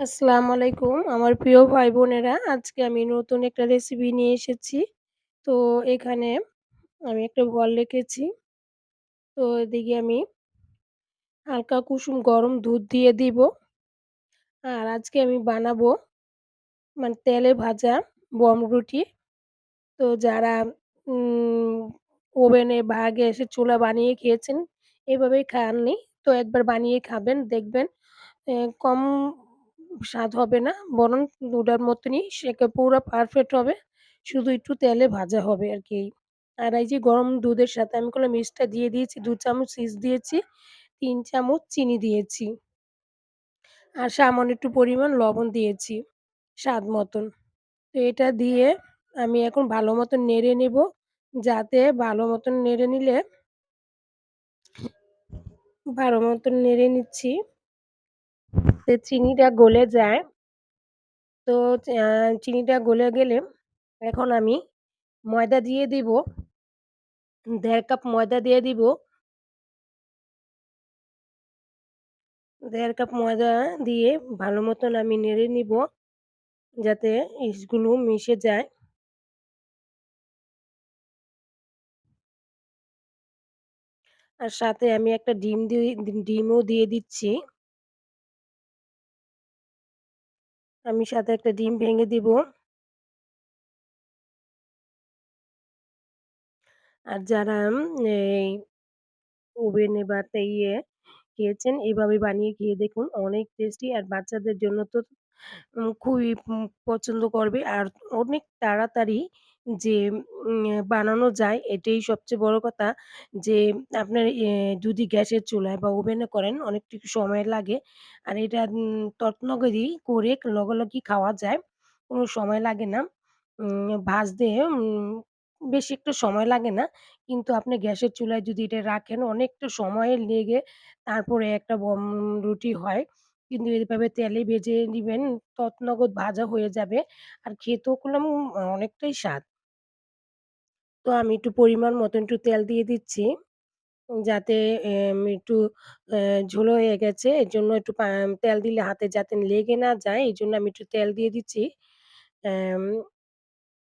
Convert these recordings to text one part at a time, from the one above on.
আসসালামু আলাইকুম আমার প্রিয় ভাই বোনেরা আজকে আমি নতুন একটা রেসিপি নিয়ে এসেছি। তো এখানে আমি একটা বল রেখেছি। তো এদিকে আমি হালকা কুসুম গরম দুধ দিয়ে দিব। আর আজকে আমি বানাবো মানে তেলে ভাজা বমরুটি। তো যারা ওভেনে বা এসে চুলা বানিয়ে খেয়েছেন, এভাবেই খাননি। তো একবার বানিয়ে খাবেন, দেখবেন কম স্বাদ হবে না বরং ওটার মতনই সেকে পুরো পারফেক্ট হবে। শুধু একটু তেলে ভাজা হবে আর কি আর এই যে গরম দুধের সাথে আমি করলাম ইস্টটা দিয়ে দিয়েছি দু চামচ ইস্ট দিয়েছি, তিন চামচ চিনি দিয়েছি। আর সামান্য একটু পরিমাণ লবণ দিয়েছি স্বাদ মতন। তো এটা দিয়ে আমি এখন ভালো মতন নেড়ে নেব। যাতে ভালো মতন নেড়ে নিলে ভালো মতন নেড়ে নিচ্ছি। তে চিনিটা গলে যায়। তো চিনিটা গলে গেলে এখন আমি ময়দা দিয়ে দিব। দেড় কাপ ময়দা দিয়ে দিব। দেড় কাপ ময়দা দিয়ে ভালো মতন আমি নেড়ে নিব। যাতে ইসগুলো মিশে যায়। আর সাথে আমি একটা ডিম দিয়ে, ডিমও দিয়ে দিচ্ছি। আমি সাথে একটা ডিম ভেঙে দিব। আর যারা এই ওভেনে বা তে ইয়ে খেয়েছেন এইভাবে বানিয়ে খেয়ে দেখুন, অনেক টেস্টি আর বাচ্চাদের জন্য তো খুবই পছন্দ করবে। আর অনেক তাড়াতাড়ি যে বানানো যায় এটাই সবচেয়ে বড় কথা যে, আপনার যদি গ্যাসের চুলায় বা ওভেনে করেন অনেকটুকু সময় লাগে। আর এটা তড়নগড়ি করে লগালগি খাওয়া যায়। কোনো সময় লাগে না। ভাজতে বেশি একটু সময় লাগে না। কিন্তু আপনি গ্যাসের চুলায় যদি এটা রাখেন অনেকটা সময় লেগে তারপরে একটা রুটি হয়। কিন্তু এভাবে তেলে ভেজে নিবেন তৎনগদ ভাজা হয়ে যাবে। আর খেতেও করলাম অনেকটাই স্বাদ। তো আমি একটু পরিমাণ মতন একটু তেল দিয়ে দিচ্ছি। যাতে একটু ঝোল হয়ে গেছে এর জন্য একটু তেল দিলে হাতে যাতে লেগে না যায়, এই জন্য আমি একটু তেল দিয়ে দিচ্ছি।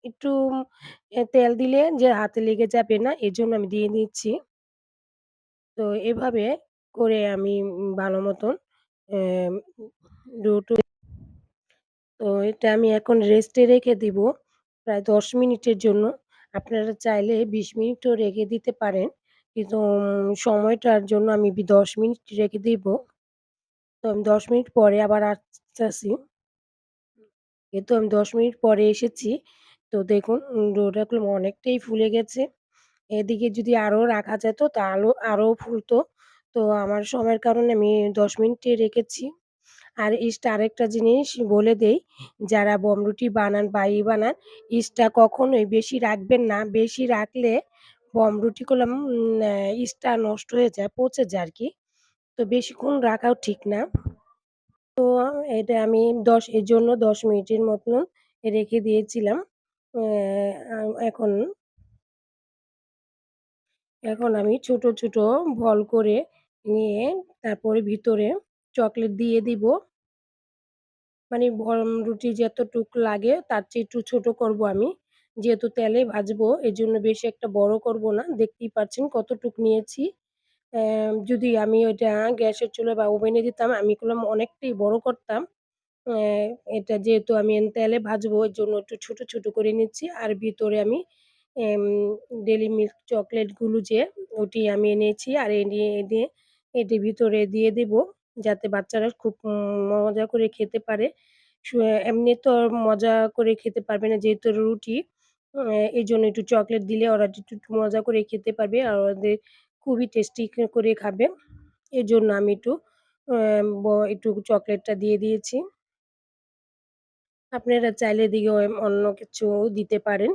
একটু তেল দিলে যে হাতে লেগে যাবে না, এর জন্য আমি দিয়ে দিচ্ছি তো এভাবে করে আমি ভালো মতন ডো-টো তো এটা আমি এখন রেস্টে রেখে দিব, প্রায় ১০ মিনিটের জন্য। আপনারা চাইলে ২০ মিনিটও রেখে দিতে পারেন। কিন্তু সময়টার জন্য আমি বি ১০ মিনিট রেখে দিব। তো আমি ১০ মিনিট পরে আবার আসতেছি। এই তো আমি ১০ মিনিট পরে এসেছি। তো দেখুন ডোটা অনেকটাই ফুলে গেছে। এদিকে যদি আরও রাখা যেত, তাহলেও আরও ফুলতো। তো আমার সময়ের কারণে আমি দশ মিনিটে রেখেছি। আর ইস্ট আরেকটা জিনিস বলে দেই, যারা বমরুটি বানান বা ই বানান ইস্টটা কখনোই বেশি রাখবেন না। বেশি রাখলে বমরুটি করলাম ইস্টটা নষ্ট হয়ে যায়, পচে যায় আর কি তো বেশিক্ষণ রাখাও ঠিক না। তো এটা আমি দশ এর জন্য দশ মিনিটের মতন রেখে দিয়েছিলাম। এখন এখন আমি ছোট, ছোট বল করে নিয়ে তারপরে ভিতরে চকলেট দিয়ে দিব। মানে বমরুটি যতটুক লাগে তার চেয়ে একটু ছোট করব আমি। যেহেতু তেলে ভাজবো এর জন্য বেশি একটা বড় করব না। দেখতেই পাচ্ছেন কতটুক নিয়েছি। যদি আমি ওইটা গ্যাসের চুলায় বা ওভেনে দিতাম আমি করলাম অনেকটাই বড় করতাম। এটা যেহেতু আমি তেলে ভাজবো এর জন্য একটু ছোট, ছোট করে নিচ্ছি। আর ভিতরে আমি ডেলি মিল্ক চকলেটগুলো যে ওটি আমি এনেছি আর এনে এনে এটি ভিতরে দিয়ে দেব। যাতে বাচ্চারা খুব মজা করে খেতে পারে। এমনি তো মজা করে খেতে পারবে না যেহেতু রুটি। অ্যা এজন্য একটু চকলেট দিলে ওরা একটু, মজা করে খেতে পারবে। আর ওদের খুবই টেস্টি করে খাবে। এজন্য আমি একটু ব একটু চকলেটটা দিয়ে দিয়েছি। আপনারা চাইলে অম অন্য কিছুও দিতে পারেন।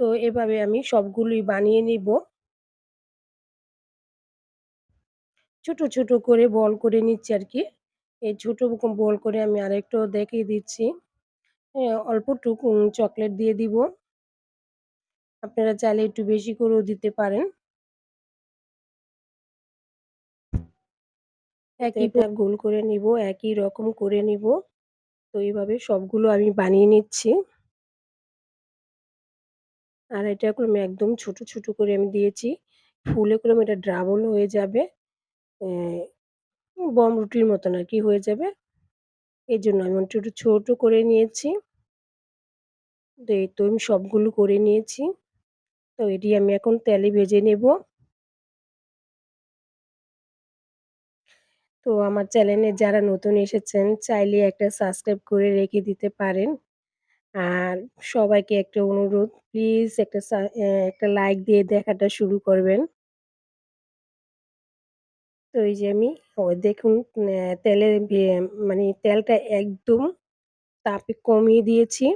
তো এভাবে আমি সবগুলোই বানিয়ে নিব। ছোট, ছোট করে বল করে নিচ্ছি আর কি এই ছোট রকম বল করে আমি আরেকটাও দেখিয়ে দিচ্ছি। হ্যাঁ, অল্পটুকু চকলেট দিয়ে দিব। আপনারা চাইলে একটু বেশি করেও দিতে পারেন। একই গোল করে নিব, একই রকম করে নিব। তো এইভাবে সবগুলো আমি বানিয়ে নিচ্ছি। আর এটা করলাম একদম ছোট, ছোট করে আমি দিয়েছি। ফুলে করলাম এটা ড্রাবল হয়ে যাবে। বম রুটির মতন আরকি হয়ে যাবে। এই জন্য আমি একটু ছোট করে নিয়েছি। তো এই তো আমি সবগুলো করে নিয়েছি। তো এটি আমি এখন তেলে ভেজে নেব। তো আমার চ্যানেলে যারা নতুন এসেছেন, চাইলে একটা সাবস্ক্রাইব করে রেখে দিতে পারেন। আর সবাইকে একটা অনুরোধ, প্লিজ একটা একটা লাইক দিয়ে দেখাটা শুরু করবেন। তো এই যে আমি দেখুন তেলে মানে তেলটা একদম তাপে কমিয়ে দিয়েছি।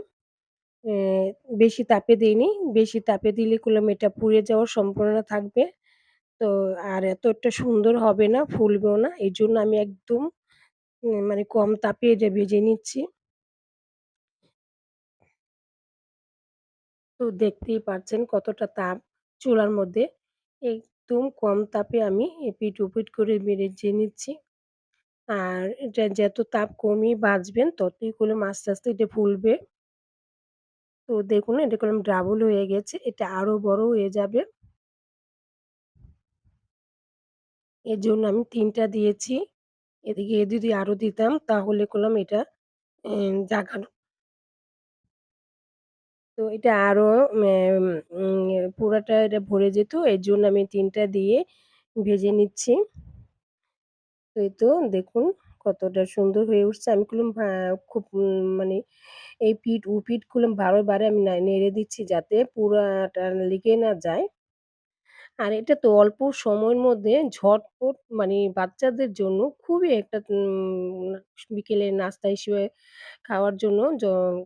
বেশি তাপে দিইনি বেশি তাপে দিলে করলাম এটা পুড়ে যাওয়ার সম্ভাবনা থাকবে। তো আর এতটা সুন্দর হবে না, ফুলবেও না। এই জন্য আমি একদম মানে কম তাপে এটা ভেজে নিচ্ছি। তো দেখতেই পাচ্ছেন কতটা তাপ চুলার মধ্যে। একদম কম তাপে আমি এপিঠ-ওপিঠ করে মেরে ভেজে নিচ্ছি। আর এটা যত তাপ কমিয়ে ভাজবেন ততই করলাম আস্তে, আস্তে এটা ফুলবে। তো দেখুন এটা করলাম ডাবল হয়ে গেছে। এটা আরও বড় হয়ে যাবে। এর জন্য আমি ৩ টা দিয়েছি। এদিকে যদি আরও দিতাম তাহলে করলাম এটা জাগানো তো এটা আরও ম্যাম পুরাটা এটা ভরে যেত। এর জন্য আমি ৩ টা দিয়ে ভেজে নিচ্ছি। তো এই তো দেখুন কতটা সুন্দর হয়ে উঠছে। আমি করলাম ভা খুব মানে এই পিঠ ও-পিঠ করলাম বারে, বারে আমি নেড়ে দিচ্ছি যাতে পুরাটা লেগে না যায়। আর এটা তো অল্প সময়ের মধ্যে ঝটপট মানে বাচ্চাদের জন্য খুবই একটা উম বিকেলের নাস্তা হিসেবে খাওয়ার জন্য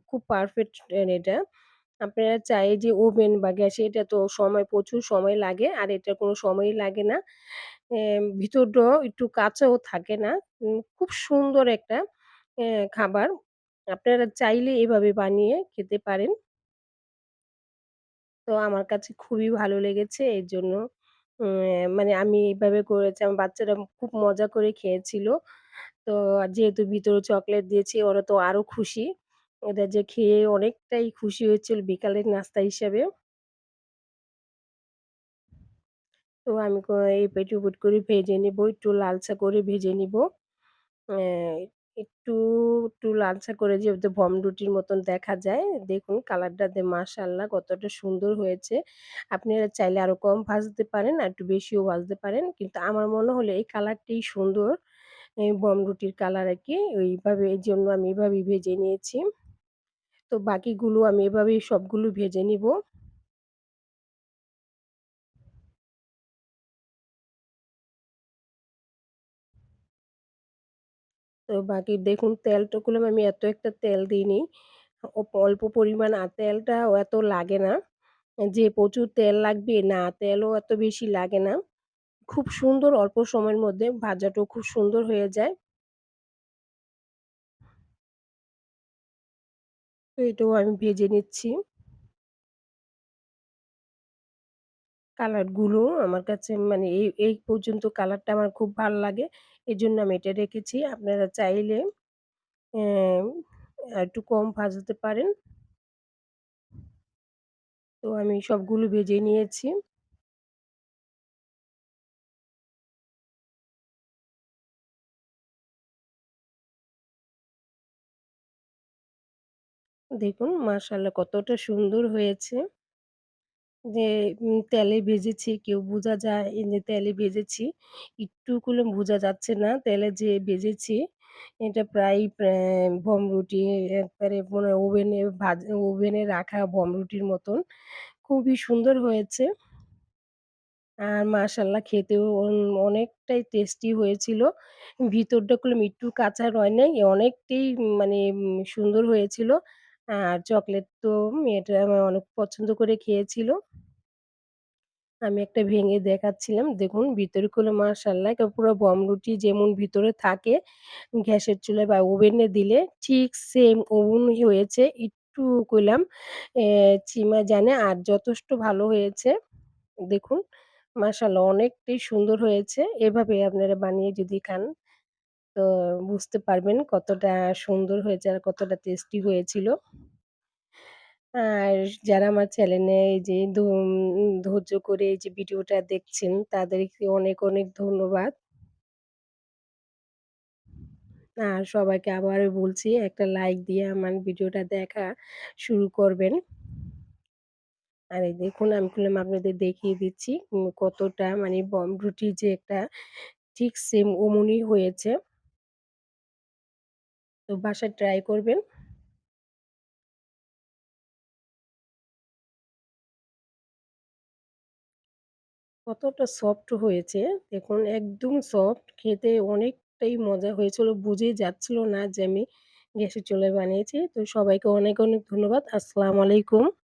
খুব পারফেক্ট এটা। আপনারা চাই যে ওভেন বা গ্যাসে এটা তো সময়, প্রচুর সময় লাগে। আর এটার কোনো সময়ই লাগে না। এম, ভিতরটাও একটু কাঁচাও থাকে না। খুব সুন্দর একটা খাবার। আপনারা চাইলে এভাবে বানিয়ে খেতে পারেন। তো আমার কাছে খুবই ভালো লেগেছে। এজন্য জন্য মানে আমি এইভাবে করেছি। আমার বাচ্চারা খুব মজা করে খেয়েছিল। তো যেহেতু ভিতরে চকলেট দিয়েছি, ওরা তো আরও খুশি। ওদের যে খেয়ে অনেকটাই খুশি হয়েছিল বিকালের নাস্তা হিসাবে। তো আমি এই এপিঠ-ওপিঠ করে ভেজে নিবো। একটু লালচা করে ভেজে নিবো। একটু, একটু লালচা করে যেহেতু ভম রুটির মতন দেখা যায়। দেখুন কালারটা দে মাশাআল্লাহ কতটা সুন্দর হয়েছে। আপনারা চাইলে আরও কম ভাজতে পারেন, আর একটু বেশিও ভাজতে পারেন। কিন্তু আমার মনে হলো এই কালারটাই সুন্দর। বম রুটির কালার আর কি ওইভাবে এই জন্য আমি এভাবেই ভেজে নিয়েছি। তো বাকিগুলো আমি এভাবেই সবগুলো ভেজে নিবো। তো বাকি দেখুন তেলটা করলাম আমি এত একটা তেল দিইনি। অল্প পরিমাণ আর তেলটাও এত লাগে না। যে প্রচুর তেল লাগবে না, তেলও এত বেশি লাগে না। খুব সুন্দর অল্প সময়ের মধ্যে ভাজাটাও খুব সুন্দর হয়ে যায়। তো এটাও আমি ভেজে নিচ্ছি। কালারগুলো আমার কাছে মানে এই এই পর্যন্ত কালারটা আমার খুব ভালো লাগে। এই জন্য আমি এটা রেখেছি। আপনারা চাইলে একটু কম ভাজতে পারেন। তো আমি সবগুলো ভেজে নিয়েছি। দেখুন মাশাআল্লাহ কতটা সুন্দর হয়েছে। যে তেলে ভেজেছি কেউ বোঝা যায় যে তেলে ভেজেছি। একটুকুলো বোঝা যাচ্ছে না তেলে যে ভেজেছি এটা প্রায় প্রা ভমরুটি একবারে মনে ওভেনে ভাজ ওভেনে রাখা ভমরুটির মতন। খুবই সুন্দর হয়েছে। আর মাশাআল্লাহ খেতেও অন অনেকটাই টেস্টি হয়েছিল। ভিতরটা করলাম একটু কাঁচা রয় নাই, অনেকটাই মানে সুন্দর হয়েছিল। আর চকলেট তো মেয়েটা আমার অনেক পছন্দ করে খেয়েছিল। আমি একটা ভেঙে দেখাচ্ছিলাম। দেখুন, ভিতরে মাশাআল্লাহ একে পুরো বমরুটি যেমন ভিতরে থাকে, গ্যাসের চুলায় বা ওভেনে দিলে ঠিক সেম অমনই হয়েছে। একটু কইলাম চিমা জানে আর যথেষ্ট ভালো হয়েছে। দেখুন মাশাআল্লাহ অনেকটাই সুন্দর হয়েছে। এভাবে আপনারা বানিয়ে যদি খান তো বুঝতে পারবেন কতটা সুন্দর হয়েছে আর কতটা টেস্টি হয়েছিল। আর যারা আমার চ্যানেলে এই যে ধৈর্য করে এই যে ভিডিওটা দেখছেন তাদেরকে অনেক, অনেক ধন্যবাদ। আর সবাইকে আবারও বলছি একটা লাইক দিয়ে আমার ভিডিওটা দেখা শুরু করবেন। আর এই দেখুন আমি খুললাম আপনাদের দেখিয়ে দিচ্ছি কতটা মানে বম রুটি যে একটা ঠিক সেম অমনই হয়েছে। তো বাসায় ট্রাই করবেন। কতটা সফট হয়েছে দেখুন একদম সফট খেতে অনেকটাই মজা হয়েছিল বুঝেই যাচ্ছিল না যে আমি গ্যাসের চুলায় বানিয়েছি। তো সবাইকে অনেক, অনেক ধন্যবাদ। আসসালামু আলাইকুম।